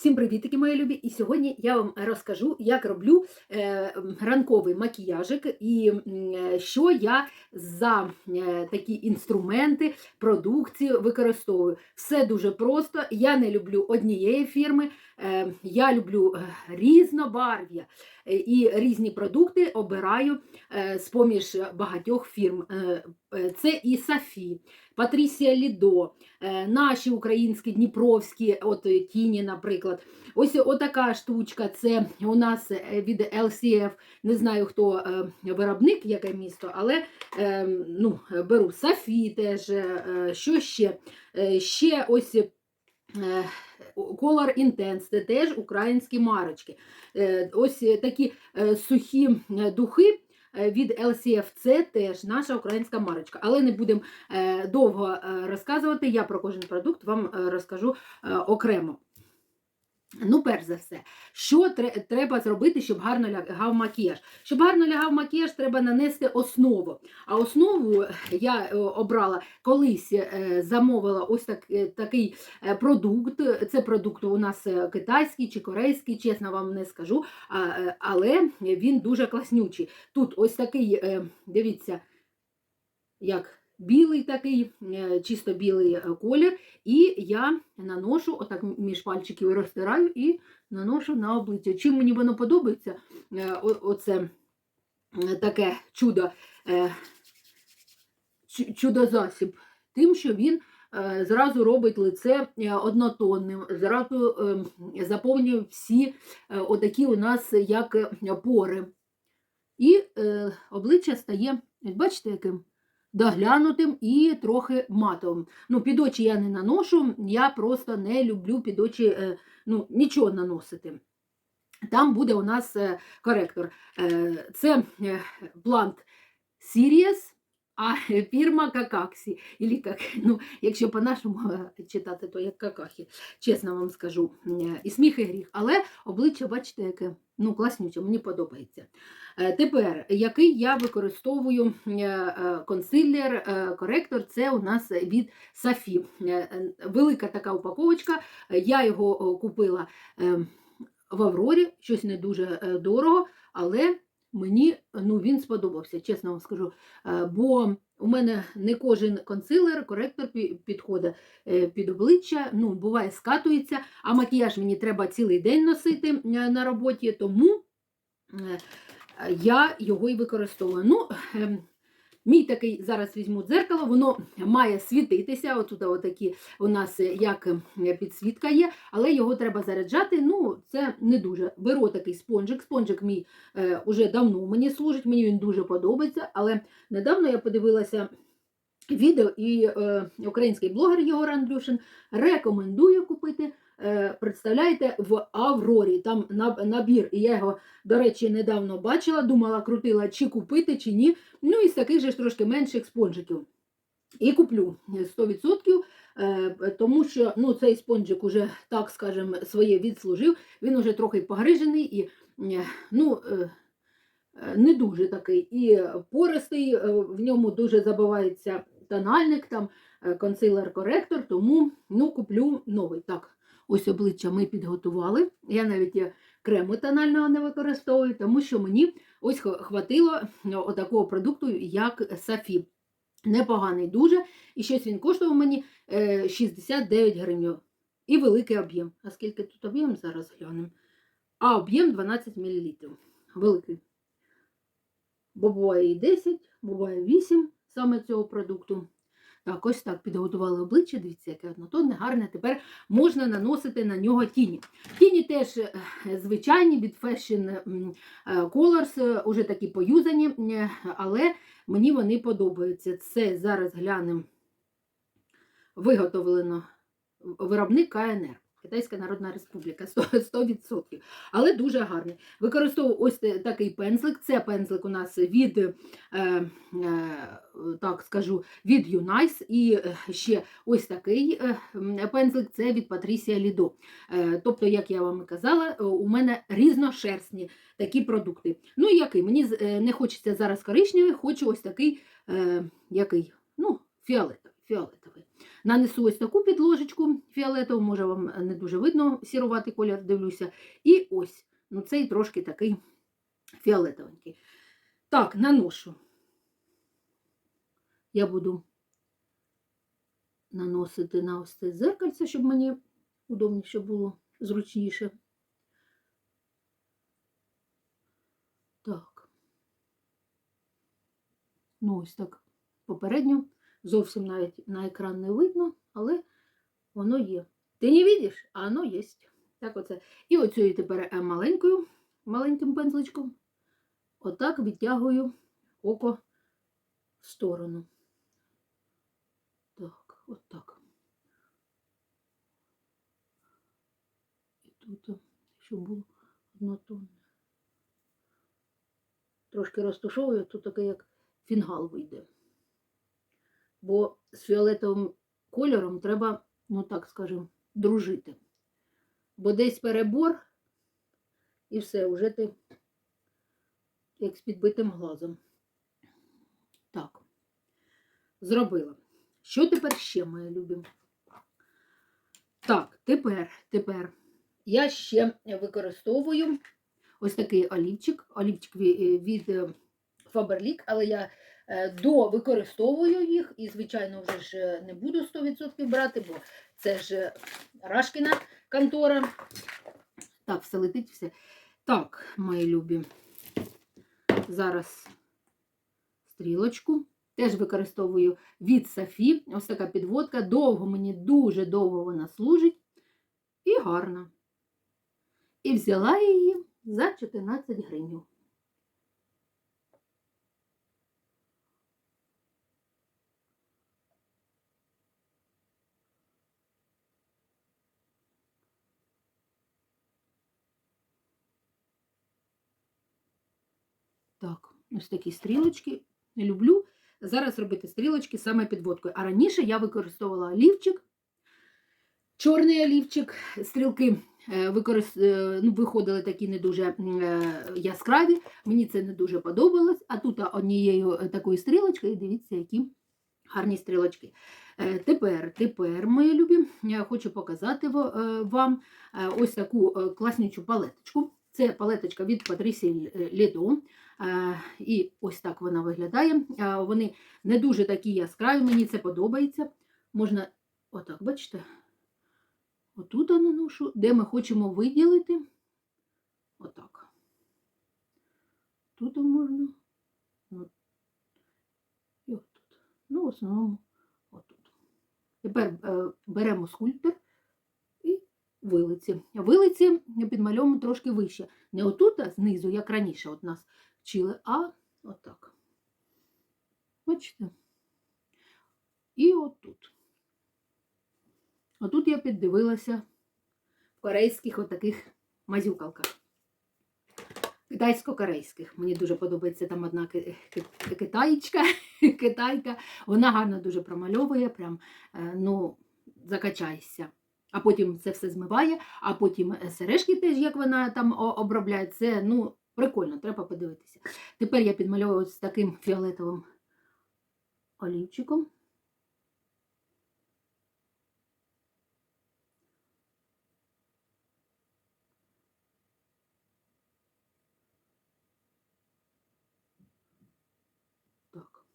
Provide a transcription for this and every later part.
Всім привітики, мої любі! І сьогодні я вам розкажу, як роблю е, ранковий макіяжик і е, що я за е, такі інструменти, продукцію використовую. Все дуже просто. Я не люблю однієї фірми, я люблю різнобарв'я і різні продукти обираю е, з-поміж багатьох фірм. Це і Сафі, Патрісія Лідо, наші українські дніпровські, от тіні, наприклад. Ось отака штучка. Це у нас е, від LCF, не знаю хто е, виробник, яке місто, але е, ну, беру Сафі теж. Що ще? Ще ось. Color Intense, це теж українські марочки. Ось такі сухі духи від LCF, це теж наша українська марочка. Але не будемо довго розказувати. Я про кожен продукт вам розкажу окремо. Ну, перш за все, що треба зробити, щоб гарно лягав макіяж? Щоб гарно лягав макіяж, треба нанести основу. А основу я е, обрала колись е, замовила ось так, е, такий е, продукт. Це продукт у нас е, китайський чи корейський, чесно вам не скажу, е, але він дуже класнючий. Тут ось такий, е, дивіться, як білий такий, е, чисто білий е, колір. І я наношу, отак між пальчиків розтираю і наношу на обличчя. Чим мені воно подобається, е, оце таке чудо, чу- чудо-засіб, тим, що він зразу робить лице однотонним, зразу заповнює всі отакі у нас як пори. І обличчя стає, бачите, яким? Доглянутим і трохи матовим. Ну, під очі я не наношу, я просто не люблю під очі е, ну, нічого наносити. Там буде у нас е, коректор. Е, Це Blunt Series, а фірма Какаксі. Ілі как, ну, якщо по-нашому е, читати, то як какахи, чесно вам скажу. Е, І сміх, і гріх. Але обличчя, бачите, яке ну, класнюче, мені подобається. Е, Тепер, який я використовую консилер, коректор, це у нас від Сафі. Велика така упаковочка. Я його купила е, в Аврорі, щось не дуже дорого, але мені ну, він сподобався, чесно вам скажу. Е, Бо у мене не кожен консилер, коректор підходить е, під обличчя, ну, буває, скатується, а макіяж мені треба цілий день носити е, на роботі, тому я його і використовую. Ну, ем, Мій такий зараз візьму дзеркало, воно має світитися. Отут отакі у нас е, як е, підсвітка є, але його треба заряджати. Ну, це не дуже. Беру такий спонжик. Спонжик мій е, уже давно мені служить, мені він дуже подобається. Але недавно я подивилася відео, і е, український блогер Єгор Андрюшин рекомендує купити. Е, Представляєте, в Аврорі там набір, і я його, до речі, недавно бачила, думала, крутила, чи купити, чи ні. Ну і з таких же ж трошки менших спонжиків. І куплю 100%, е, тому що ну, цей спонжик уже, так скажемо, своє відслужив. Він уже трохи погрижений і е, ну, не дуже такий. І пористий, в ньому дуже забивається тональник, там консилер-коректор, тому ну, куплю новий. Так, ось обличчя ми підготували. Я навіть е, крему тонального не використовую, тому що мені ось хватило е, отакого продукту, як Сафі. Непоганий дуже. І щось він коштував мені е, 69 гривень. І великий об'єм. А скільки тут об'єм зараз глянемо? А об'єм 12 мл. Великий. Бо буває і 10, буває 8 саме цього продукту. Так, ось так підготували обличчя, дивіться, яке однотонне, гарне. Тепер можна наносити на нього тіні. Тіні теж е, звичайні від Fashion е, Colors, е, уже такі поюзані, але мені вони подобаються. Це зараз глянемо виготовлено виробник КНР. Китайська Народна Республіка 100%, 100%. Але дуже гарний. Використовую ось такий пензлик. Це пензлик у нас від, е, е, так скажу, від Юнайс. І е, ще ось такий е, пензлик це від Патрісія Лідо. Е, тобто, як я вам і казала, у мене різношерстні такі продукти. Ну, і який? Мені не хочеться зараз коричневий, хочу ось такий, е, який, ну, фіолетовий. фіолетовий. Нанесу ось таку підложечку фіолетову, може вам не дуже видно сіруватий колір, дивлюся. І ось, ну цей трошки такий фіолетовенький. Так, наношу. Я буду наносити на ось це зеркальце, щоб мені удобніше було, зручніше. Так. Ну, ось так попередньо. Зовсім навіть на екран не видно, але воно є. Ти не бачиш, а воно є. Так оце. І оцю тепер е, маленькою, маленьким пензличком, отак відтягую око в сторону. Так, отак. І тут, щоб було однотонне. Трошки розтушовую, тут таке як фінгал вийде. Бо з фіолетовим кольором треба, ну так скажемо, дружити. Бо десь перебор, і все, вже ти як з підбитим глазом. Так, зробила. Що тепер ще, мої любі? Так, тепер, тепер я ще використовую ось такий олівчик, олівчик від е, Faberlic, але я е, довикористовую їх і, звичайно, вже ж е, не буду 100% брати, бо це ж е, Рашкіна контора. Так, все летить все. Так, мої любі. Зараз стрілочку. Теж використовую від Сафі. Ось така підводка. Довго мені дуже довго вона служить. І гарна. І взяла її за 14 гривень. Так, ось такі стрілочки. Люблю зараз робити стрілочки саме підводкою. А раніше я використовувала олівчик, чорний олівчик, стрілки е, використ... е, ну, виходили такі не дуже е, яскраві. Мені це не дуже подобалось. А тут однією такою стрілочкою, дивіться, які гарні стрілочки. Тепер, тепер, мої любі, я хочу показати вам ось таку класнючу палеточку. Це палеточка від Patricia Lido. Е, І ось так вона виглядає. Е, Вони не дуже такі яскраві, мені це подобається. Можна, отак, бачите, отут наношу, де ми хочемо виділити. Отак. Тут можна. от, І отут. Ну, в основному отут. Тепер е, беремо скульптор і вилиці. Вилиці підмальовуємо трошки вище. Не отут, а знизу, як раніше от нас вчили, а отак. Бачите? І отут. Отут я піддивилася в корейських отаких мазюкалках. Китайсько-корейських. Мені дуже подобається там одна ки- ки- китаєчка, китайка. Вона гарно дуже промальовує, прям, е, ну, закачаєшся. А потім це все змиває, а потім е, сережки теж, як вона там обробляє, це ну, прикольно, треба подивитися. Тепер я підмальовую з таким фіолетовим олівчиком. Так.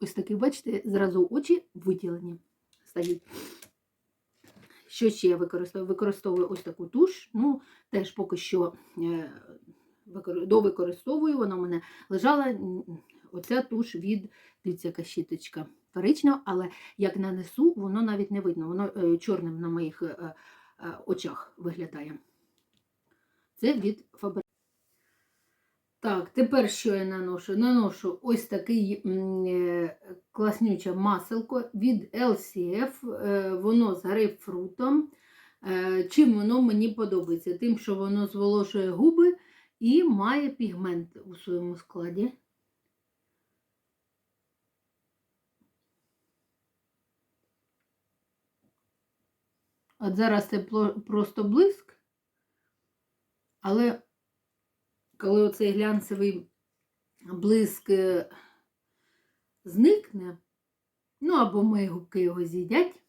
Ось такий, бачите, зразу очі виділені стають. Що ще я використовую? Використовую ось таку туш. Ну, теж поки що е, довикористовую, вона в мене лежала. Оця туш від, яка щіточка коричнева, але як нанесу, воно навіть не видно. Воно е, чорним на моїх е, е, очах виглядає. Це від Faber. Так, тепер що я наношу? Наношу ось такий класнюче маселко від LCF, воно з грейпфрутом. Чим воно мені подобається? Тим, що воно зволожує губи і має пігмент у своєму складі. От зараз це просто блиск, але коли оцей глянцевий блиск е, зникне, ну або мої губки його з'їдять,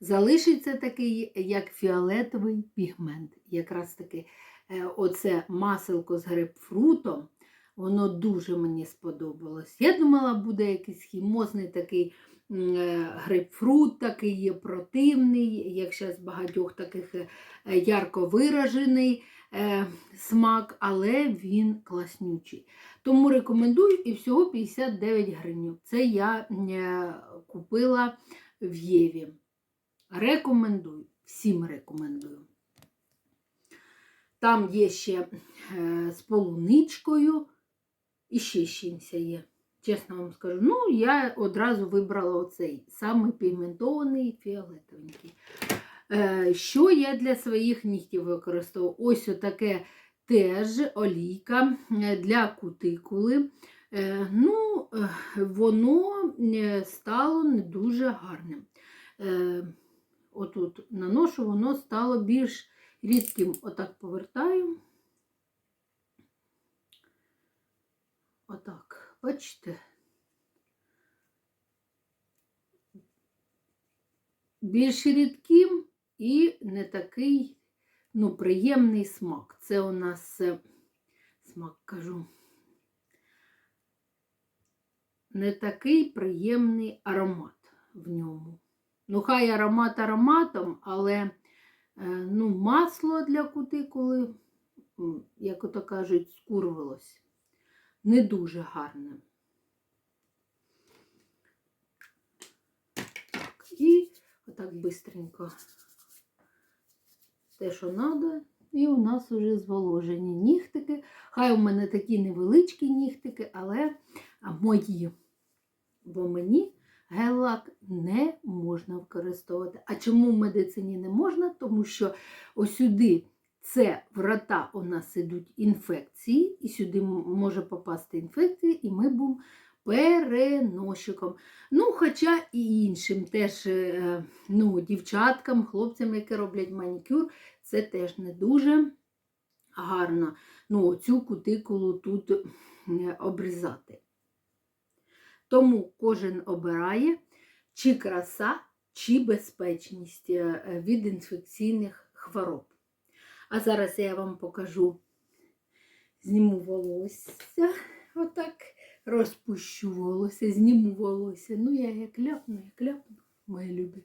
залишиться такий, як фіолетовий пігмент. Якраз таки е, оце маселко з грейпфрутом, воно дуже мені сподобалось. Я думала, буде якийсь хімозний такий е, грейпфрут, такий є противний, як зараз багатьох таких е, ярко виражений е, смак, але він класнючий. Тому рекомендую і всього 59 гривень. Це я е, купила в Єві. Рекомендую, всім рекомендую. Там є ще е, з полуничкою і ще з є. Чесно вам скажу. Ну, я одразу вибрала оцей самий пігментований фіолетовенький. Е, що я для своїх нігтів використовую? Ось отаке теж олійка е, для кутикули. Ну, воно стало не дуже гарним. Отут наношу, воно стало більш рідким. Отак повертаю. Отак, бачите? Більш рідким і не такий ну, приємний смак. Це у нас е, смак кажу. Не такий приємний аромат в ньому. Ну, хай аромат ароматом, але ну, масло для кутикули, як ото кажуть, скурвилось. Не дуже гарне. Так, і отак бистренько те, що треба, і у нас вже зволожені нігтики. Хай у мене такі невеличкі нігтики, але мої. Бо мені гель-лак не можна використовувати. А чому в медицині не можна? Тому що ось сюди це врата у нас ідуть інфекції, і сюди може попасти інфекція, і ми будемо переносчиком. Ну, хоча і іншим теж е, ну, дівчаткам, хлопцям, які роблять манікюр, це теж не дуже гарно. Ну, цю кутикулу тут обрізати. Тому кожен обирає, чи краса, чи безпечність е, від інфекційних хвороб. А зараз я вам покажу, зніму волосся, отак, розпущу волосся, зніму волосся. Ну, я як ляпну, як ляпну, мої любі.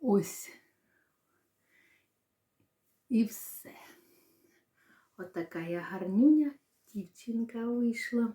Ось. І все. Отака я гарнюня дівчинка вийшла.